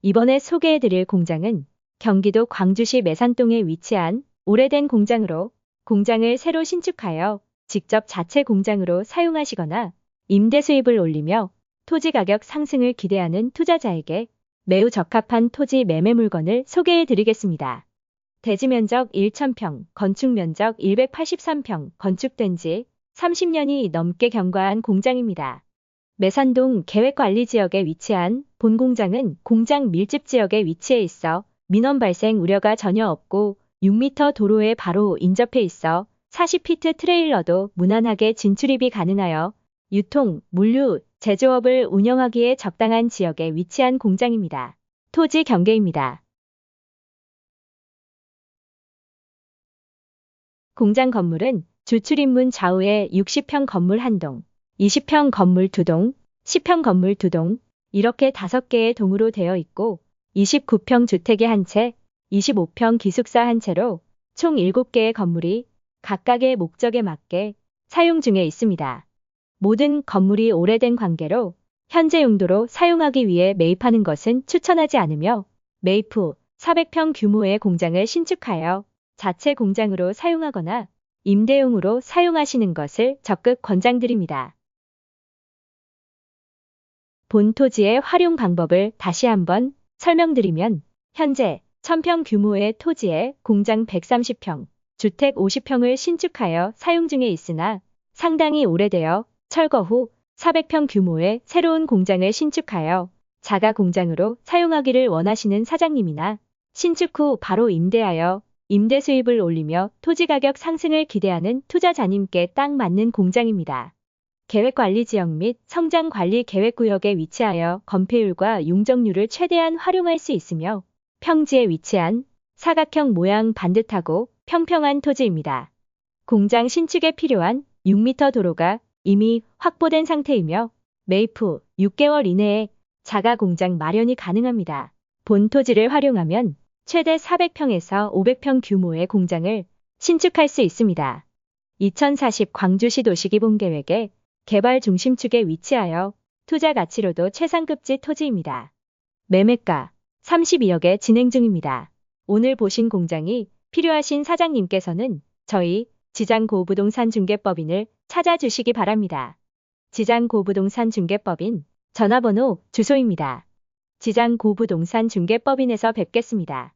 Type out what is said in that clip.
이번에 소개해드릴 공장은 경기도 광주시 매산동에 위치한 오래된 공장으로 공장을 새로 신축하여 직접 자체 공장으로 사용하시거나 임대 수입을 올리며 토지 가격 상승을 기대하는 투자자에게 매우 적합한 토지 매매 물건을 소개해 드리겠습니다. 대지 면적 1,000평, 건축 면적 183평, 건축된 지 30년이 넘게 경과한 공장입니다. 매산동 계획관리지역에 위치한 본 공장은 공장 밀집 지역에 위치해 있어 민원 발생 우려가 전혀 없고 6m 도로에 바로 인접해 있어 40피트 트레일러도 무난하게 진출입이 가능하여 유통, 물류, 제조업을 운영하기에 적당한 지역에 위치한 공장입니다. 토지 경계입니다. 공장 건물은 주출입문 좌우에 60평 건물 한 동, 20평 건물 두 동, 10평 건물 두 동, 이렇게 5개의 동으로 되어 있고 29평 주택의 한 채, 25평 기숙사 한 채로 총 7개의 건물이 각각의 목적에 맞게 사용 중에 있습니다. 모든 건물이 오래된 관계로 현재 용도로 사용하기 위해 매입하는 것은 추천하지 않으며 매입 후 400평 규모의 공장을 신축하여 자체 공장으로 사용하거나 임대용으로 사용하시는 것을 적극 권장드립니다. 본 토지의 활용 방법을 다시 한번 설명드리면 현재 1000평 규모의 토지에 공장 130평, 주택 50평을 신축하여 사용 중에 있으나 상당히 오래되어 철거 후 400평 규모의 새로운 공장을 신축하여 자가 공장으로 사용하기를 원하시는 사장님이나 신축 후 바로 임대하여 임대 수입을 올리며 토지 가격 상승을 기대하는 투자자님께 딱 맞는 공장입니다. 계획관리지역 및 성장관리 계획구역에 위치하여 건폐율과 용적률을 최대한 활용할 수 있으며 평지에 위치한 사각형 모양 반듯하고 평평한 토지입니다. 공장 신축에 필요한 6m 도로가 이미 확보된 상태이며 매입 후 6개월 이내에 자가 공장 마련이 가능합니다. 본 토지를 활용하면 최대 400평에서 500평 규모의 공장을 신축할 수 있습니다. 2040 광주시 도시기본 계획의 개발 중심 축에 위치하여 투자 가치로도 최상급지 토지입니다. 매매가 32억에 진행 중입니다. 오늘 보신 공장이 필요하신 사장님께서는 저희 지장고부동산 중개법인을 찾아주시기 바랍니다. 지장고부동산 중개법인 전화번호 주소입니다. 지장고부동산 중개법인에서 뵙겠습니다.